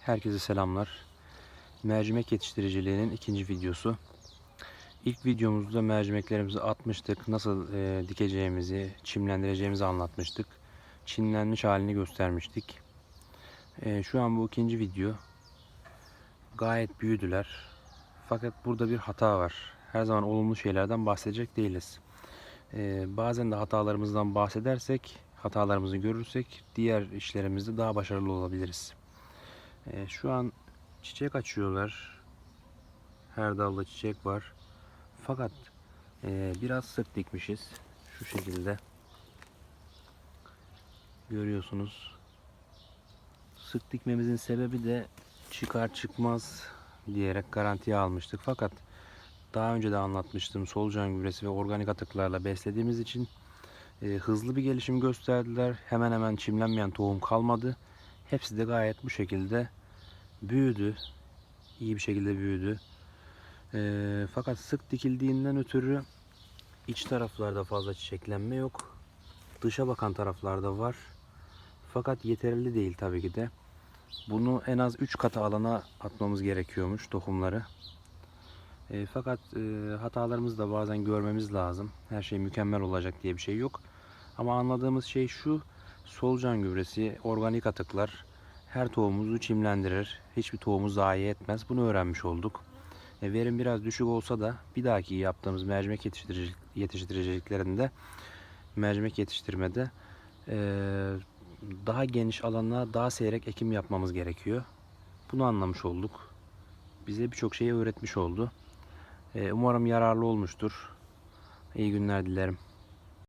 Herkese selamlar. Mercimek yetiştiriciliğinin ikinci videosu. İlk videomuzda mercimeklerimizi atmıştık. Nasıl e, dikeceğimizi, çimlendireceğimizi anlatmıştık. Çimlenmiş halini göstermiştik. E, şu an bu ikinci video. Gayet büyüdüler. Fakat burada bir hata var. Her zaman olumlu şeylerden bahsedecek değiliz. E, bazen de hatalarımızdan bahsedersek, hatalarımızı görürsek diğer işlerimizde daha başarılı olabiliriz. Ee, şu an çiçek açıyorlar. Her dalda çiçek var. Fakat e, biraz sık dikmişiz. Şu şekilde. Görüyorsunuz. Sık dikmemizin sebebi de çıkar çıkmaz diyerek garantiye almıştık. Fakat daha önce de anlatmıştım. Solucan gübresi ve organik atıklarla beslediğimiz için e, hızlı bir gelişim gösterdiler. Hemen hemen çimlenmeyen tohum kalmadı. Hepsi de gayet bu şekilde büyüdü. İyi bir şekilde büyüdü. Ee, fakat sık dikildiğinden ötürü iç taraflarda fazla çiçeklenme yok. Dışa bakan taraflarda var. Fakat yeterli değil tabii ki de. Bunu en az 3 katı alana atmamız gerekiyormuş tohumları. Ee, fakat e, hatalarımızı da bazen görmemiz lazım. Her şey mükemmel olacak diye bir şey yok. Ama anladığımız şey şu. Solucan gübresi, organik atıklar her tohumumuzu çimlendirir. Hiçbir tohumu zayi etmez. Bunu öğrenmiş olduk. E, verim biraz düşük olsa da bir dahaki yaptığımız mercimek yetiştirici, yetiştiriciliklerinde mercimek yetiştirmede e, daha geniş alana daha seyrek ekim yapmamız gerekiyor. Bunu anlamış olduk. Bize birçok şeyi öğretmiş oldu. E, umarım yararlı olmuştur. İyi günler dilerim.